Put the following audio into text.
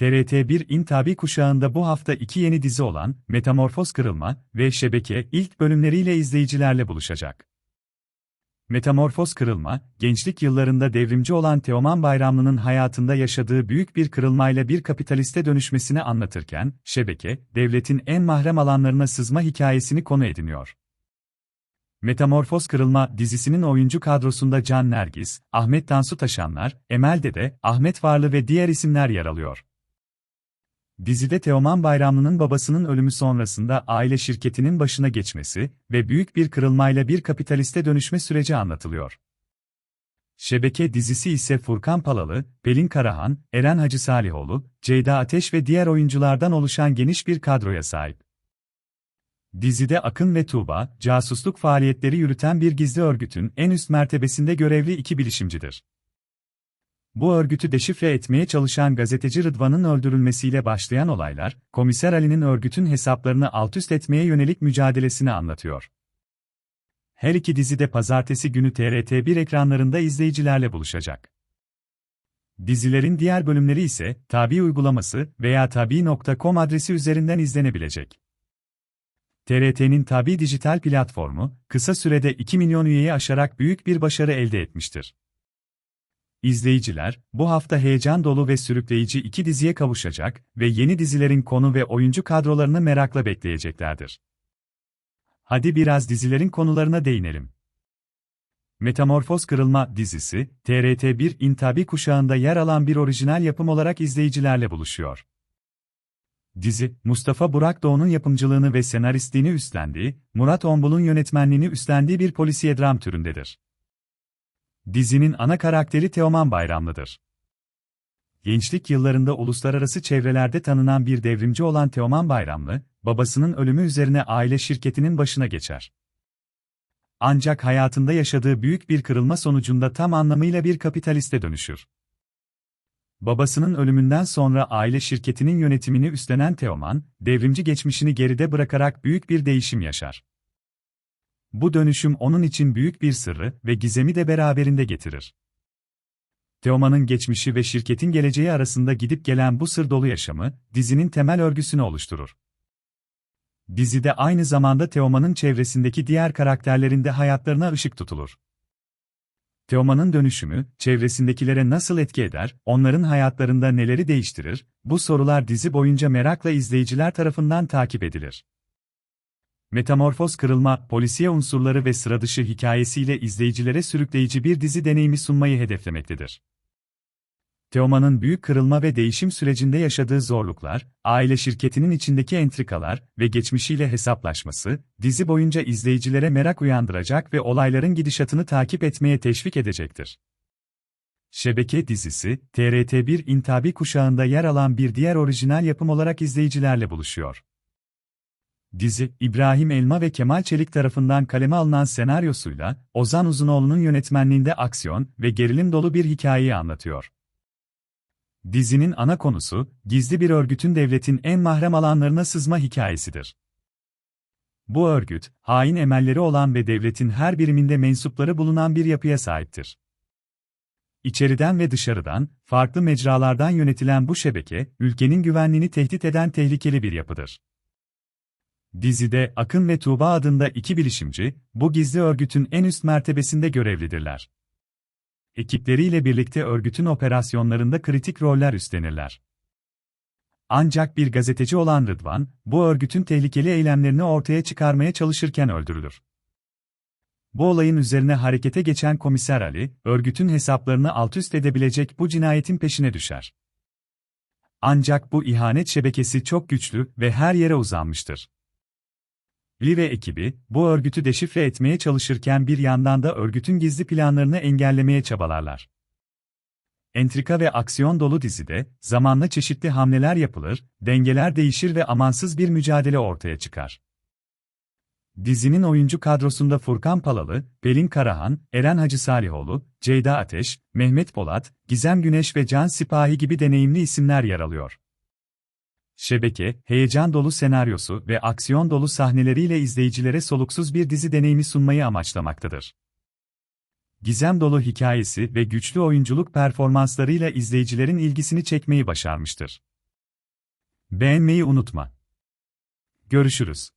TRT1 İntabi kuşağında bu hafta iki yeni dizi olan Metamorfoz Kırılma ve Şebeke ilk bölümleriyle izleyicilerle buluşacak. Metamorfoz Kırılma, gençlik yıllarında devrimci olan Teoman Bayramlı'nın hayatında yaşadığı büyük bir kırılmayla bir kapitaliste dönüşmesini anlatırken, Şebeke, devletin en mahrem alanlarına sızma hikayesini konu ediniyor. Metamorfoz Kırılma dizisinin oyuncu kadrosunda Can Nergis, Ahmet Tansu Taşanlar, Emel Dede, Ahmet Varlı ve diğer isimler yer alıyor. Dizide Teoman Bayramlı'nın babasının ölümü sonrasında aile şirketinin başına geçmesi ve büyük bir kırılmayla bir kapitaliste dönüşme süreci anlatılıyor. Şebeke dizisi ise Furkan Palalı, Pelin Karahan, Eren Hacı Salihoğlu, Ceyda Ateş ve diğer oyunculardan oluşan geniş bir kadroya sahip. Dizide Akın ve Tuğba, casusluk faaliyetleri yürüten bir gizli örgütün en üst mertebesinde görevli iki bilişimcidir. Bu örgütü deşifre etmeye çalışan gazeteci Rıdvan'ın öldürülmesiyle başlayan olaylar, Komiser Ali'nin örgütün hesaplarını altüst etmeye yönelik mücadelesini anlatıyor. Her iki dizi de pazartesi günü TRT1 ekranlarında izleyicilerle buluşacak. Dizilerin diğer bölümleri ise Tabi uygulaması veya tabi.com adresi üzerinden izlenebilecek. TRT'nin Tabi dijital platformu, kısa sürede 2 milyon üyeyi aşarak büyük bir başarı elde etmiştir. İzleyiciler, bu hafta heyecan dolu ve sürükleyici iki diziye kavuşacak ve yeni dizilerin konu ve oyuncu kadrolarını merakla bekleyeceklerdir. Hadi biraz dizilerin konularına değinelim. Metamorfoz Kırılma dizisi, TRT1 İntabi kuşağında yer alan bir orijinal yapım olarak izleyicilerle buluşuyor. Dizi, Mustafa Burak Doğu'nun yapımcılığını ve senaristliğini üstlendiği, Murat Ombul'un yönetmenliğini üstlendiği bir polisiye dram türündedir. Dizinin ana karakteri Teoman Bayramlı'dır. Gençlik yıllarında uluslararası çevrelerde tanınan bir devrimci olan Teoman Bayramlı, babasının ölümü üzerine aile şirketinin başına geçer. Ancak hayatında yaşadığı büyük bir kırılma sonucunda tam anlamıyla bir kapitaliste dönüşür. Babasının ölümünden sonra aile şirketinin yönetimini üstlenen Teoman, devrimci geçmişini geride bırakarak büyük bir değişim yaşar. Bu dönüşüm onun için büyük bir sırrı ve gizemi de beraberinde getirir. Teoman'ın geçmişi ve şirketin geleceği arasında gidip gelen bu sır dolu yaşamı, dizinin temel örgüsünü oluşturur. Dizide aynı zamanda Teoman'ın çevresindeki diğer karakterlerin de hayatlarına ışık tutulur. Teoman'ın dönüşümü, çevresindekilere nasıl etki eder, onların hayatlarında neleri değiştirir, bu sorular dizi boyunca merakla izleyiciler tarafından takip edilir. Metamorfoz kırılma, polisiye unsurları ve sıradışı hikayesiyle izleyicilere sürükleyici bir dizi deneyimi sunmayı hedeflemektedir. Teoman'ın büyük kırılma ve değişim sürecinde yaşadığı zorluklar, aile şirketinin içindeki entrikalar ve geçmişiyle hesaplaşması, dizi boyunca izleyicilere merak uyandıracak ve olayların gidişatını takip etmeye teşvik edecektir. Şebeke dizisi, TRT1 İntabi kuşağında yer alan bir diğer orijinal yapım olarak izleyicilerle buluşuyor. Dizi, İbrahim Elma ve Kemal Çelik tarafından kaleme alınan senaryosuyla, Ozan Uzunoğlu'nun yönetmenliğinde aksiyon ve gerilim dolu bir hikayeyi anlatıyor. Dizinin ana konusu, gizli bir örgütün devletin en mahrem alanlarına sızma hikayesidir. Bu örgüt, hain emelleri olan ve devletin her biriminde mensupları bulunan bir yapıya sahiptir. İçeriden ve dışarıdan, farklı mecralardan yönetilen bu şebeke, ülkenin güvenliğini tehdit eden tehlikeli bir yapıdır. Dizide Akın ve Tuğba adında iki bilişimci, bu gizli örgütün en üst mertebesinde görevlidirler. Ekipleriyle birlikte örgütün operasyonlarında kritik roller üstlenirler. Ancak bir gazeteci olan Rıdvan, bu örgütün tehlikeli eylemlerini ortaya çıkarmaya çalışırken öldürülür. Bu olayın üzerine harekete geçen komiser Ali, örgütün hesaplarını altüst edebilecek bu cinayetin peşine düşer. Ancak bu ihanet şebekesi çok güçlü ve her yere uzanmıştır. Ve ekibi, bu örgütü deşifre etmeye çalışırken bir yandan da örgütün gizli planlarını engellemeye çabalarlar. Entrika ve aksiyon dolu dizide, zamanla çeşitli hamleler yapılır, dengeler değişir ve amansız bir mücadele ortaya çıkar. Dizinin oyuncu kadrosunda Furkan Palalı, Pelin Karahan, Eren Hacı Salihoğlu, Ceyda Ateş, Mehmet Polat, Gizem Güneş ve Can Sipahi gibi deneyimli isimler yer alıyor. Şebeke, heyecan dolu senaryosu ve aksiyon dolu sahneleriyle izleyicilere soluksuz bir dizi deneyimi sunmayı amaçlamaktadır. Gizem dolu hikayesi ve güçlü oyunculuk performanslarıyla izleyicilerin ilgisini çekmeyi başarmıştır. Beğenmeyi unutma. Görüşürüz.